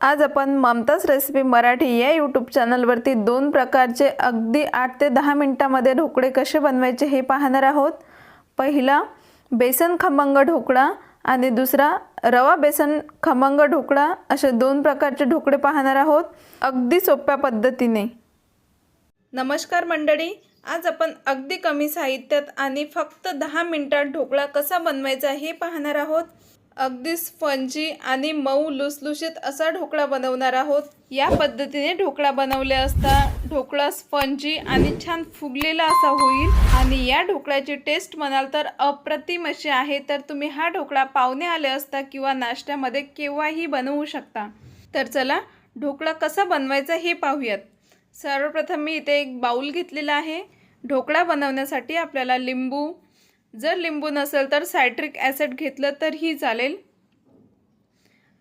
आज आपण ममताज रेसिपी मराठी या यूट्यूब चॅनलवरती दोन प्रकारचे अगदी आठ ते दहा मिनटामध्ये ढोकळे कसे बनवायचे हे पाहणार आहोत. पहिला बेसन खमंग ढोकळा आणि दुसरा रवा बेसन खमंग ढोकळा असे दोन प्रकारचे ढोकळे पाहणार आहोत. अगदी सोप्या पद्धतीने. नमस्कार मंडळी आज आपण अगदी कमी साहित्यात आणि फक्त दहा मिनटात ढोकळा कसा बनवायचा हे पाहणार आहोत. अगदी स्पंजी आणि मऊ लुसलुशीत असा ढोकळा बनवणार आहोत. या पद्धतीने ढोकळा बनवले असता ढोकळा स्पंजी आणि छान फुगलेला असा होईल. आणि या ढोकळ्याची टेस्ट म्हणाल तर अप्रतिम अशी आहे. तर तुम्ही हा ढोकळा पाहुणे आले असता किंवा नाश्त्यामध्ये केव्हाही बनवू शकता. तर चला ढोकळा कसा बनवायचा हे पाहूयात. सर्वप्रथम मी इथे एक बाऊल घेतलेला आहे. ढोकळा बनवण्यासाठी आपल्याला लिंबू जर लिंबू नसेल तर सायट्रिक ॲसिड घेतलं तरीही चालेल.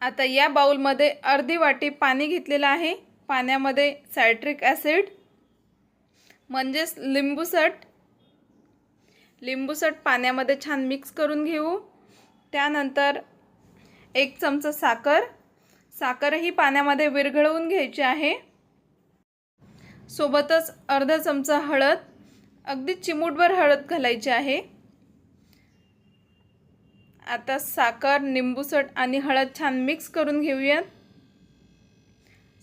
आता या बाऊलमध्ये अर्धी वाटी पाणी घेतलेलं आहे. पाण्यामध्ये सायट्रिक ॲसिड म्हणजेच लिंबूसट लिंबूसट पाण्यामध्ये छान मिक्स करून घेऊ. त्यानंतर एक चमचा साखर. साखरही पाण्यामध्ये विरघळवून घ्यायची आहे. सोबतच अर्धा चमचा हळद. अगदी चिमूटभर हळद घालायची आहे. आता साखर निंबूसट आणि हळद छान मिक्स करून घेऊयात.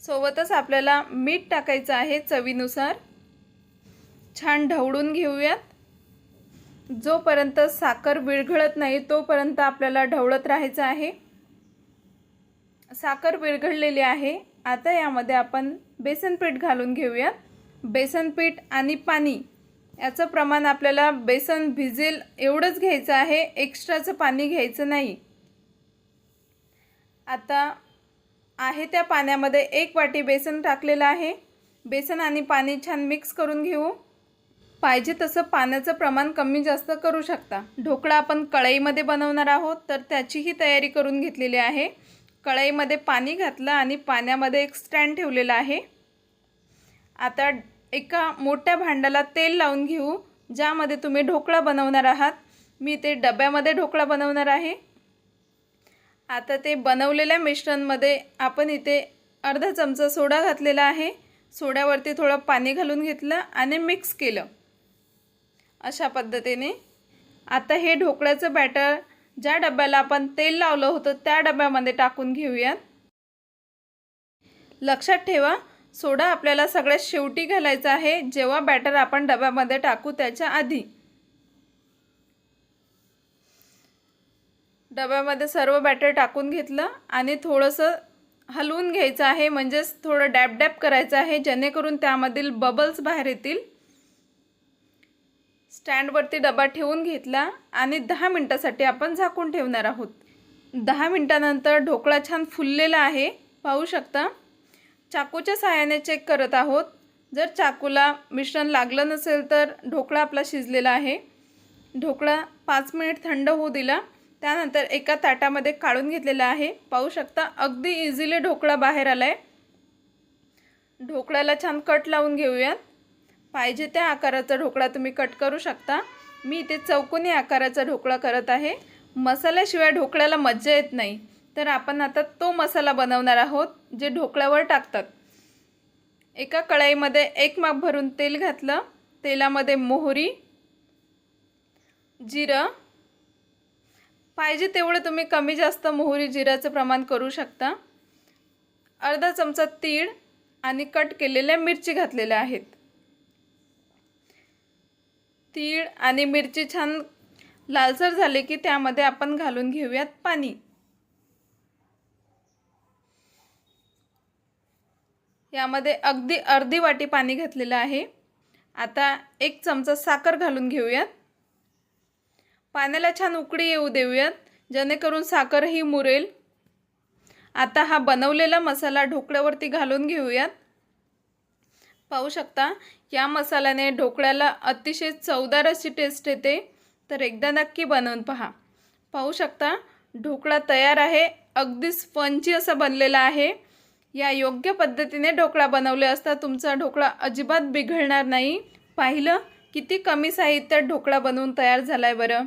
सोबतच आपल्याला मीठ टाकायचं आहे चवीनुसार. छान ढवळून घेऊयात. जोपर्यंत साखर विरघळत नाही तोपर्यंत आपल्याला ढवळत राहायचं आहे. साखर विरघळलेली आहे. आता यामध्ये आपण बेसन पीठ घालून घेऊयात. बेसन पीठ आणि पाणी याचं प्रमाण आपल्याला बेसन भिजेल एवढंच घ्यायचं आहे. एक्स्ट्राचं पाणी घ्यायचं नाही. आता आहे त्या पाण्यामध्ये एक वाटी बेसन टाकलेलं आहे. बेसन आणि पाणी छान मिक्स करून घेऊ. पाहिजे तसं पाण्याचं प्रमाण कमी जास्त करू शकता. ढोकळा आपण कढईमध्ये बनवणार आहोत तर त्याचीही तयारी करून घेतलेली आहे. कढईमध्ये पाणी घातलं आणि पाण्यामध्ये एक स्टँड ठेवलेला आहे. आता एका मोठ्या भांड्याला तेल लावून घेऊ ज्यामध्ये तुम्ही ढोकळा बनवणार आहात. मी ते डब्यामध्ये ढोकळा बनवणार आहे. आता ते बनवलेल्या मिश्रणमध्ये आपण इथे अर्धा चमचा सोडा घातलेला आहे. सोड्यावरती थोडं पाणी घालून घेतलं आणि मिक्स केलं. अशा पद्धतीने. आता हे ढोकळ्याचं बॅटर ज्या डब्याला आपण तेल लावलं होतं त्या डब्यामध्ये टाकून घेऊयात. लक्षात ठेवा सोडा आपल्याला सगळ्यात शेवटी घालायचा आहे. जेव्हा बॅटर आपण डब्यामध्ये टाकू त्याच्या आधी. डब्यामध्ये सर्व बॅटर टाकून घेतलं आणि थोडंसं हलवून घ्यायचं आहे. म्हणजेच थोडं डॅप डॅप करायचं आहे जेणेकरून त्यामधील बबल्स बाहेर येतील. स्टँडवरती डबा ठेवून घेतला आणि दहा मिनटासाठी आपण झाकून ठेवणार आहोत. दहा मिनटानंतर ढोकळा छान फुललेला आहे. पाहू शकता? चाकूच्या सहाय्याने चेक करत आहोत. जर चाकूला मिश्रण लागलं नसेल तर ढोकळा आपला शिजलेला आहे. ढोकळा पाच मिनिट थंड होऊ दिला. त्यानंतर एका ताटामध्ये काढून घेतलेला आहे. पाहू शकता अगदी इझिली ढोकळा बाहेर आला आहे ढोकळ्याला छान कट लावून घेऊयात. पाहिजे त्या आकाराचा ढोकळा तुम्ही कट करू शकता. मी इथे चौकोनी आकाराचा ढोकळा करत आहे. मसाल्याशिवाय ढोकळ्याला मज्जा येत नाही. तर आपण आता तो मसाला बनवणार आहोत जे ढोकळ्यावर टाकतात. एका कढईमध्ये एक माप भरून तेल घातलं. तेलामध्ये मोहरी जिरं. पाहिजे तेवढं तुम्ही कमी जास्त मोहरी जिऱ्याचं प्रमाण करू शकता. अर्धा चमचा तीळ आणि कट केलेल्या मिरची घातलेल्या आहेत. तीळ आणि मिरची छान लालसर झाले की त्यामध्ये आपण घालून घेऊयात पाणी. यामध्ये अगदी अर्धी वाटी पाणी घातलेलं आहे. आता एक चमचा साखर घालून घेऊयात. पाण्याला छान उकळी येऊ देऊयात जेणेकरून साखरही मुरेल. आता हा बनवलेला मसाला ढोकळ्यावरती घालून घेऊयात. पाहू शकता या मसाल्याने ढोकळ्याला अतिशय चवदार अशी टेस्ट येते. तर एकदा नक्की बनवून पहा. पाहू शकता ढोकळा तयार आहे अगदी स्पंची असा बनलेला आहे. या योग्य पद्धतीने ढोकळा बनवले असता तुमचा ढोकळा अजिबात बिघडणार नाही. पाहिलं किती कमी साहित्यात ढोकळा बनवून तयार झाला आहे बरं.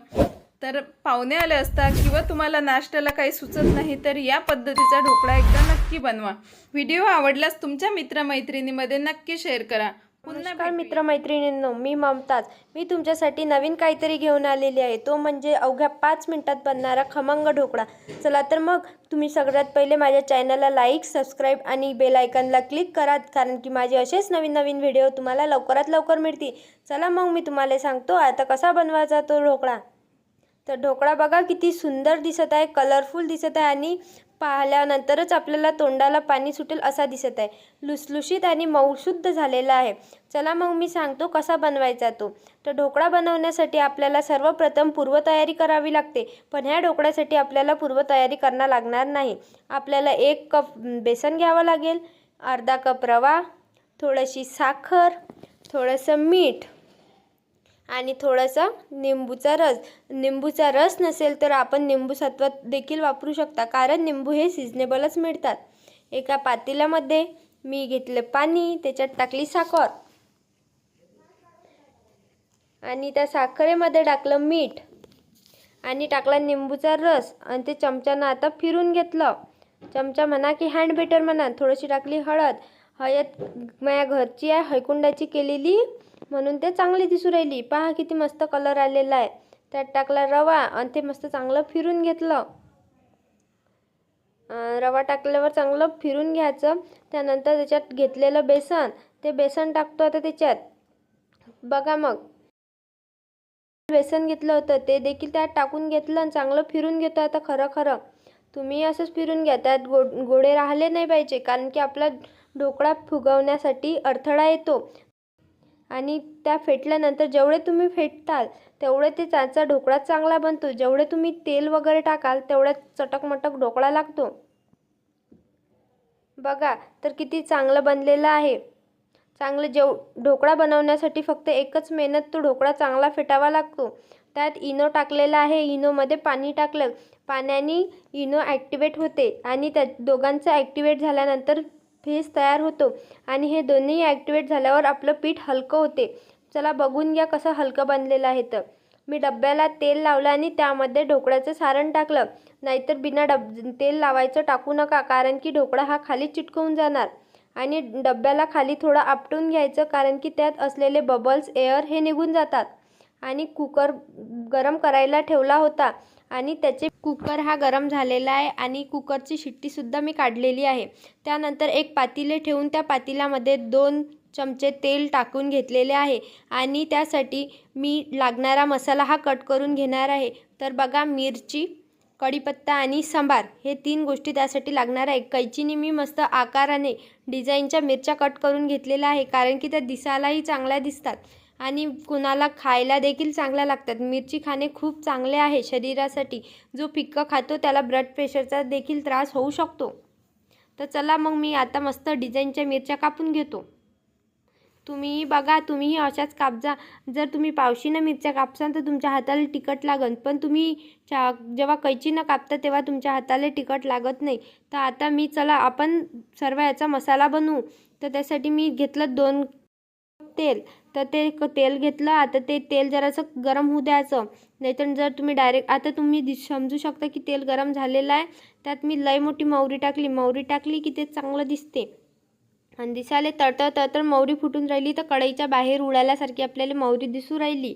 तर पाहुणे आले असता किंवा तुम्हाला नाश्त्याला काही सुचत नाही तर या पद्धतीचा ढोकळा एकदा नक्की बनवा. व्हिडिओ आवडल्यास तुमच्या मित्रमैत्रिणीमध्ये नक्की शेअर करा. नमस्कार मित्रमैत्रिणींनो मी ममताज. मी तुमच्यासाठी नवीन काहीतरी घेऊन आलेली आहे. तो म्हणजे अवघ्या पाच मिनिटात बनणारा खमंग ढोकळा. चला तर मग तुम्ही सगळ्यात पहिले माझ्या चॅनलला लाईक सबस्क्राईब आणि बेल आयकनला क्लिक करा कारण की माझे असेच नवीन नवीन व्हिडिओ तुम्हाला लवकरात लवकर मिळतील. चला मग मी तुम्हाला सांगतो आता कसा बनवायचा तो ढोकळा. तर ढोकळा बघा किती सुंदर दिसत आहे कलरफुल दिसत आहे आणि पाहिल्यानंतरच आपल्याला तोंडाला पाणी सुटेल असा दिसत आहे. लुसलुशीत आणि मऊशुद्ध झालेला आहे. चला मग मी सांगतो कसा बनवायचा तो. तर ढोकळा बनवण्यासाठी आपल्याला सर्वप्रथम पूर्वतयारी करावी लागते पण ह्या ढोकळ्यासाठी आपल्याला पूर्वतयारी करणं लागणार नाही. आपल्याला एक कप बेसन घ्यावं लागेल अर्धा कप रवा थोडीशी साखर थोडंसं मीठ आणि थोडासा निंबूचा रस. निंबूचा रस नसेल तर आपण निंबूसत्व देखील वापरू शकता कारण निंबू हे सिजनेबलच मिळतात. एका पातेल्यामध्ये मी घेतलं पाणी त्याच्यात टाकली साखर. आणि त्या साखरेमध्ये टाकलं मीठ. आणि टाकला निंबूचा रस. आणि ते चमच्यानं आता फिरून घेतलं. चमचा म्हणा की हँड बेटर म्हणा थोडीशी टाकली हळद. हयात माझ्या घरची आहे हयकुंडाची केलेली. म्हणून ते चांगली दिसू राहिली. पहा किती मस्त कलर आलेला आहे. त्यात टाकला रवा आणि ते मस्त चांगलं फिरून घेतलं. रवा टाकल्यावर चांगलं फिरून घ्यायचं. त्यानंतर त्याच्यात घेतलेलं बेसन. ते बेसन टाकतो आता त्याच्यात. बघा मग. बेसन घेतलं होतं. ते देखील त्यात टाकून घेतलं आणि चांगलं फिरून घेतो आता खरं खरं. तुम्ही असंच फिरून घ्या. त्यात गो गोडे राहिले नाही पाहिजे. कारण की आपला ढोकळा फुगवण्यासाठी अडथळा येतो. आणि त्या फेटल्यानंतर जेवढे तुम्ही फेटताल तेवढे ते त्याचा ढोकळा चांगला बनतो. जेवढे तुम्ही तेल वगैरे टाकाल तेवढ्या चटकमटक ढोकळा लागतो. बघा तर किती चांगलं बनलेलं आहे. चांगलं जेव ढोकळा बनवण्यासाठी फक्त एकच मेहनत तो ढोकळा चांगला फेटावा लागतो. त्यात इनो टाकलेला आहे. इनोमध्ये पाणी टाकलं. पाण्याने इनो ॲक्टिवेट होते आणि त्या दोघांचं ॲक्टिवेट झाल्यानंतर फेस तयार होतो. आणि हे दोन्ही ॲक्टिवेट झाल्यावर आपलं पीठ हलकं होते. चला बघून घ्या कसं हलकं बनलेलं आहे तर. मी डब्याला तेल लावलं आणि त्यामध्ये ढोकळ्याचं सारण टाकलं. नाहीतर बिना डब तेल लावायचं टाकू नका कारण की ढोकळा हा खाली चिटकवून जाणार. आणि डब्याला खाली थोडं आपटून घ्यायचं कारण की त्यात असलेले बबल्स एअर हे निघून जातात. आणि कुकर गरम करायला ठेवला होता. आणि त्याचे कुकर हा गरम झालेला आहे आणि कुकरची शिट्टीसुद्धा मी काढलेली आहे. त्यानंतर एक पातीले ठेवून त्या पातेल्यामध्ये दोन चमचे तेल टाकून घेतलेले आहे. आणि त्यासाठी मी लागणारा मसाला हा कट करून घेणार आहे. तर बघा मिरची कढीपत्ता आणि सांबार हे तीन गोष्टी त्यासाठी लागणार आहे. कैचीने मी मस्त आकाराने डिझाईनच्या मिरच्या कट करून घेतलेल्या आहे कारण की त्या दिसायलाही चांगल्या दिसतात. आणि कुणाला खायला देखील चांगल्या लागतात. मिरची खाणे खूप चांगले आहे शरीरासाठी. जो फिक्कं खातो त्याला ब्लड प्रेशरचा देखील त्रास होऊ शकतो. तर चला मग मी आता मस्त डिझाईनच्या मिरच्या कापून घेतो. तुम्हीही बघा तुम्हीही अशाच कापजा. जर तुम्ही पावशीनं मिरच्या कापसाल तर तुमच्या हाताला तिखट लागन. पण तुम्ही चा जेव्हा कैचीनं कापता तेव्हा तुमच्या हाताला तिखट लागत नाही. तर आता मी चला आपण सर्व याचा मसाला बनवू. तर त्यासाठी मी घेतलं दोन तेल. तर ते तेल घेतलं. आता ते तेल जरासं गरम होऊ द्यायचं. नाहीतर जर तुम्ही डायरेक्ट आता तुम्ही दिस समजू शकता की तेल गरम झालेलं आहे. त्यात मी लय मोठी मौरी टाकली. मोहरी टाकली की ते चांगलं दिसते. आणि दिसायला तळतळ तळतळ मोहरी फुटून राहिली. तर कढईच्या बाहेर उडाल्यासारखी आपल्याला मौरी दिसू राहिली.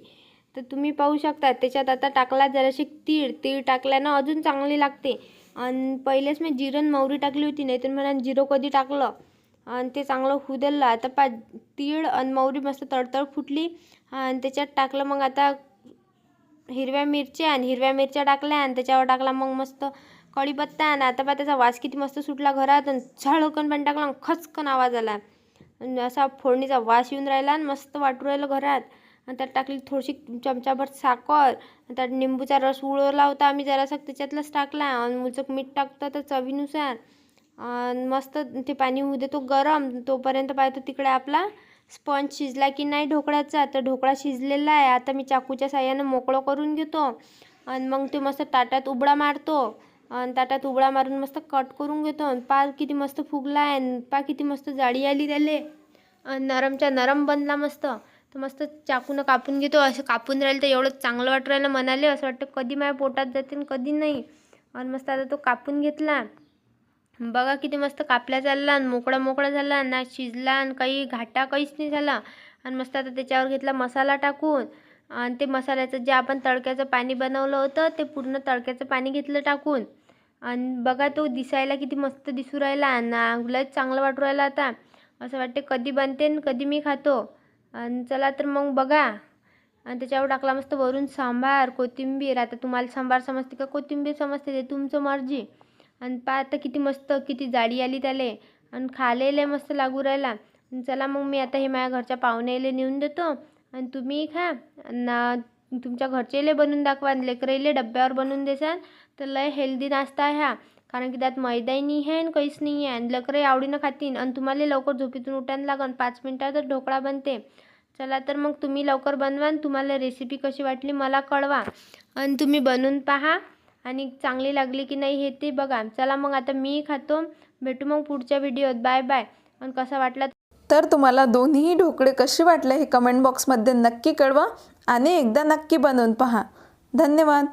तर तुम्ही पाहू शकता. त्याच्यात आता टाकला जराशी तीळ. तीळ टाकल्यानं अजून चांगली लागते. आणि पहिलेच मी जिरण मोहरी टाकली होती. नाहीतर म्हणा जिरं कधी टाकलं. आणि ते चांगलं होऊ दिलं. आता पा तीळ आणि मोहरी मस्त तडतड फुटली. आणि त्याच्यात टाकलं मग आता हिरव्या मिरच्या आणि हिरव्या मिरच्या टाकल्या आणि त्याच्यावर टाकला मग मस्त कढीपत्ता आणि आता पहा त्याचा वास किती मस्त सुटला घरात आणि झळकन पण टाकला खचकन आवाज आला. आणि असा फोडणीचा वास येऊन राहिला आणि मस्त वाटू राहिलं घरात. आणि त्यात टाकली थोडीशी चमचाभर साखर. त्यात निंबूचा रस उळवला होता आम्ही जरासा त्याच्यातलाच टाकला. आणि मुचक मीठ टाकतं तर चवीनुसार. मस्त ते पाणी होऊ देतो गरम तोपर्यंत पाहतो तिकडे आपला स्पंज शिजला की नाही ढोकळ्याचा तर ढोकळा शिजलेला आहे. आता मी चाकूच्या साह्यानं मोकळं करून घेतो. आणि मग ते मस्त ताटात उबडा मारतो. आणि ताटात उबडा मारून मस्त कट करून घेतो. आणि पा किती मस्त फुगला आहे पा किती मस्त जाळी आली त्याले. आणि नरमच्या नरम बनला मस्त. तर मस्त चाकूनं कापून घेतो. असं कापून राहिलं तर एवढं चांगलं वाटू राहिलं मनाले. असं वाटतं कधी माझ्या पोटात जाते आणि कधी नाही. आणि मस्त आता तो कापून घेतला. बघा किती मस्त कापला चालला आणि मोकळा मोकळा झाला ना शिजला आणि काही घाटा काहीच नाही झाला. आणि मस्त आता त्याच्यावर घेतला मसाला टाकून. आणि ते मसाल्याचं जे आपण तडक्याचं पाणी बनवलं होतं ते पूर्ण तडक्याचं पाणी घेतलं टाकून. आणि बघा तो दिसायला किती मस्त दिसू राहिला ना लयच चांगलं वाटू राहिला आता. असं वाटते कधी बनते आणि कधी मी खातो. आणि चला तर मग बघा. आणि त्याच्यावर टाकला मस्त वरून सांबार कोथिंबीर. आता तुम्हाला सांबार समजते का? कोथिंबीर समजते ते तुमचं मर्जी. आणि पहा आता किती मस्त किती जाडी आली त्याले. आणि खालेले मस्त लागू राहिला. चला मग मी आता हे माझ्या घरच्या पाहुण्याला नेऊन देतो. आणि तुम्ही खा. ना तुमच्या घरचेले बनवून दाखवा. आणि डब्यावर बनवून देसाल तर लय हेल्दी नाश्ता आहे कारण की त्यात मैदाही नाही आहे आणि काहीच नाही आहे. आणि लेकरंही आवडीनं खातीन. आणि तुम्हाला लवकर झोपेतून उठायला लागन. पाच मिनटातच ढोकळा बनते. चला तर मग तुम्ही लवकर बनवा. आणि तुम्हाला रेसिपी कशी वाटली मला कळवा. आणि तुम्ही बनवून पहा. आणि चांगली लागली की नाही हे ते बघा. चला मग आता मी खातो. भेटू मग पुढच्या व्हिडिओत. Bye bye. आणि कसा वाटला? तर तुम्हाला दोन्ही ढोकळे कसे वाटले हे कमेंट बॉक्समध्ये नक्की कळवा आणि एकदा नक्की बनवून पहा. धन्यवाद.